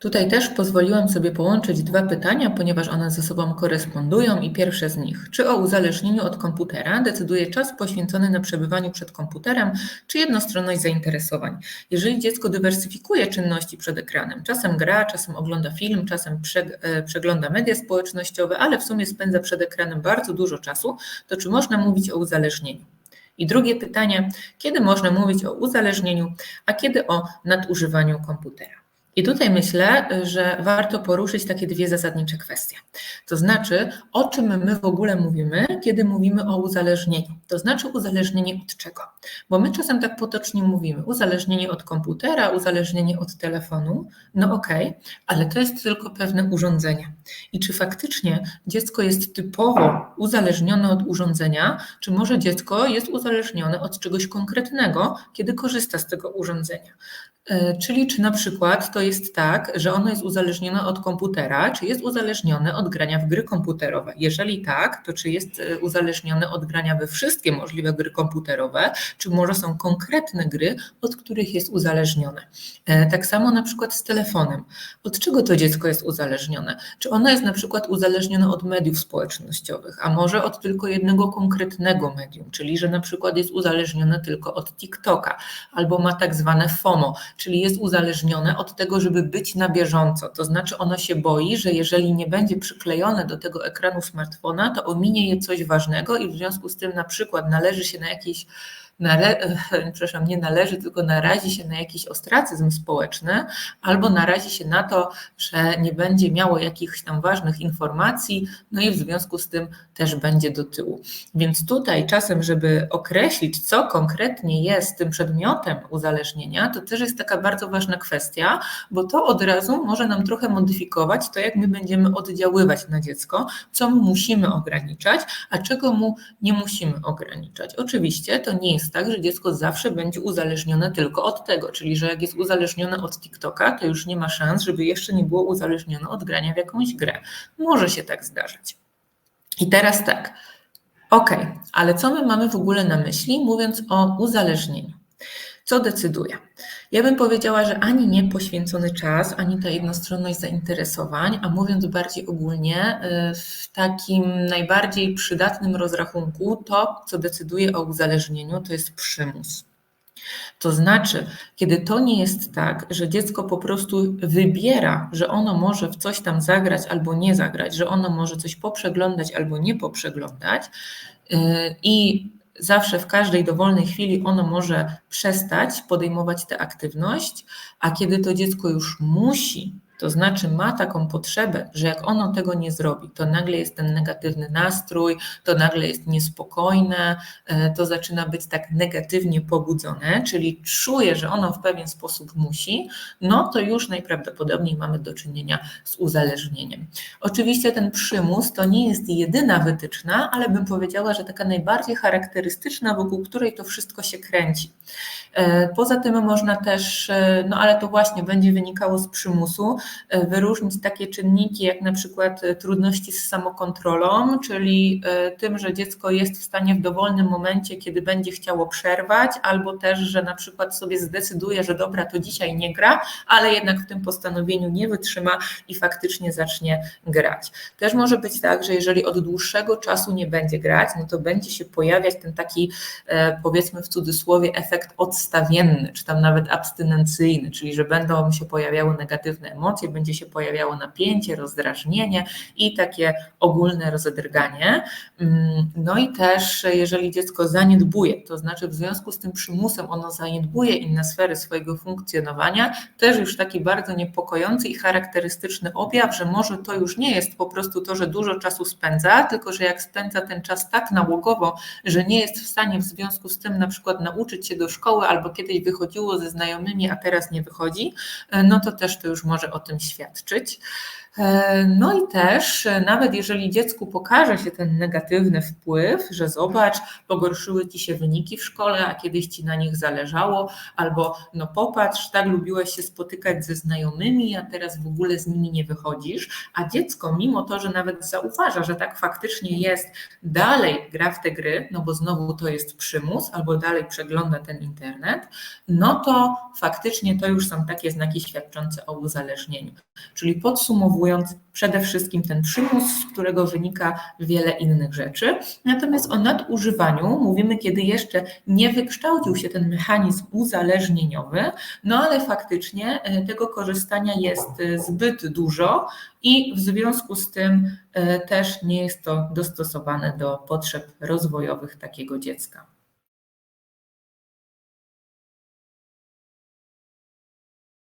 Tutaj też pozwoliłam sobie połączyć dwa pytania, ponieważ one ze sobą korespondują i pierwsze z nich. Czy o uzależnieniu od komputera decyduje czas poświęcony na przebywaniu przed komputerem, czy jednostronność zainteresowań? Jeżeli dziecko dywersyfikuje czynności przed ekranem, czasem gra, czasem ogląda film, czasem e, przegląda media społecznościowe, ale w sumie spędza przed ekranem bardzo dużo czasu, to czy można mówić o uzależnieniu? I drugie pytanie, kiedy można mówić o uzależnieniu, a kiedy o nadużywaniu komputera? I tutaj myślę, że warto poruszyć takie dwie zasadnicze kwestie. To znaczy, o czym my w ogóle mówimy, kiedy mówimy o uzależnieniu. To znaczy uzależnienie od czego? Bo my czasem tak potocznie mówimy, uzależnienie od komputera, uzależnienie od telefonu. No okej, okay, ale to jest tylko pewne urządzenie. I czy faktycznie dziecko jest typowo uzależnione od urządzenia, czy może dziecko jest uzależnione od czegoś konkretnego, kiedy korzysta z tego urządzenia? E, czyli czy na przykład to jest tak, że ono jest uzależnione od komputera, czy jest uzależnione od grania w gry komputerowe? Jeżeli tak, to czy jest e, uzależnione od grania we wszystkie możliwe gry komputerowe, czy może są konkretne gry, od których jest uzależnione? E, tak samo na przykład z telefonem. Od czego to dziecko jest uzależnione? Czy ono jest na przykład uzależnione od mediów społecznościowych, a może od tylko jednego konkretnego medium, czyli że na przykład jest uzależnione tylko od TikToka, albo ma tak zwane FOMO, czyli jest uzależnione od tego, żeby być na bieżąco. To znaczy ono się boi, że jeżeli nie będzie przyklejone do tego ekranu smartfona, to ominie je coś ważnego i w związku z tym na przykład należy się na jakieś nale- przepraszam, nie należy, tylko narazi się na jakiś ostracyzm społeczny, albo narazi się na to, że nie będzie miało jakichś tam ważnych informacji, no i w związku z tym też będzie do tyłu. Więc tutaj czasem, żeby określić, co konkretnie jest tym przedmiotem uzależnienia, to też jest taka bardzo ważna kwestia, bo to od razu może nam trochę modyfikować to, jak my będziemy oddziaływać na dziecko, co mu musimy ograniczać, a czego mu nie musimy ograniczać. Oczywiście to nie jest tak, że dziecko zawsze będzie uzależnione tylko od tego, czyli że jak jest uzależnione od TikToka, to już nie ma szans, żeby jeszcze nie było uzależnione od grania w jakąś grę. Może się tak zdarzyć. I teraz tak, ok, ale co my mamy w ogóle na myśli, mówiąc o uzależnieniu? Co decyduje? Ja bym powiedziała, że ani nie poświęcony czas, ani ta jednostronność zainteresowań, a mówiąc bardziej ogólnie, y, w takim najbardziej przydatnym rozrachunku, to, co decyduje o uzależnieniu, to jest przymus. To znaczy, kiedy to nie jest tak, że dziecko po prostu wybiera, że ono może w coś tam zagrać albo nie zagrać, że ono może coś poprzeglądać albo nie poprzeglądać y, i zawsze w każdej dowolnej chwili ono może przestać podejmować tę aktywność, a kiedy to dziecko już musi to znaczy ma taką potrzebę, że jak ono tego nie zrobi, to nagle jest ten negatywny nastrój, to nagle jest niespokojne, e, to zaczyna być tak negatywnie pobudzone, czyli czuje, że ono w pewien sposób musi, no to już najprawdopodobniej mamy do czynienia z uzależnieniem. Oczywiście ten przymus to nie jest jedyna wytyczna, ale bym powiedziała, że taka najbardziej charakterystyczna, wokół której to wszystko się kręci. E, poza tym można też, e, no ale to właśnie będzie wynikało z przymusu, wyróżnić takie czynniki jak na przykład e, trudności z samokontrolą, czyli e, tym, że dziecko jest w stanie w dowolnym momencie, kiedy będzie chciało przerwać, albo też, że na przykład sobie zdecyduje, że dobra, to dzisiaj nie gra, ale jednak w tym postanowieniu nie wytrzyma i faktycznie zacznie grać. Też może być tak, że jeżeli od dłuższego czasu nie będzie grać, no to będzie się pojawiać ten taki, powiedzmy w cudzysłowie, efekt odstawienny, czy tam nawet abstynencyjny, czyli że będą się pojawiały negatywne emocje, emocje, będzie się pojawiało napięcie, rozdrażnienie i takie ogólne rozedrganie. Mm, no i też, jeżeli dziecko zaniedbuje, to znaczy w związku z tym przymusem ono zaniedbuje inne sfery swojego funkcjonowania, też już taki bardzo niepokojący i charakterystyczny objaw, że może to już nie jest po prostu to, że dużo czasu spędza, tylko że jak spędza ten czas tak nałogowo, że nie jest w stanie w związku z tym na przykład nauczyć się do szkoły albo kiedyś wychodziło ze znajomymi, a teraz nie wychodzi, no to też to już może o tym świadczyć. E, no i też, e, nawet jeżeli dziecku pokaże się ten negatywny wpływ, że zobacz, pogorszyły ci się wyniki w szkole, a kiedyś ci na nich zależało, albo no popatrz, tak lubiłeś się spotykać ze znajomymi, a teraz w ogóle z nimi nie wychodzisz, a dziecko, mimo to, że nawet zauważa, że tak faktycznie jest, dalej gra w te gry, no bo znowu to jest przymus, albo dalej przegląda ten internet, no to faktycznie to już są takie znaki świadczące o uzależnieniu. Czyli podsumowując, przede wszystkim ten przymus, z którego wynika wiele innych rzeczy. Natomiast o nadużywaniu mówimy, kiedy jeszcze nie wykształcił się ten mechanizm uzależnieniowy, no ale faktycznie e, tego korzystania jest e, zbyt dużo i w związku z tym e, też nie jest to dostosowane do potrzeb rozwojowych takiego dziecka.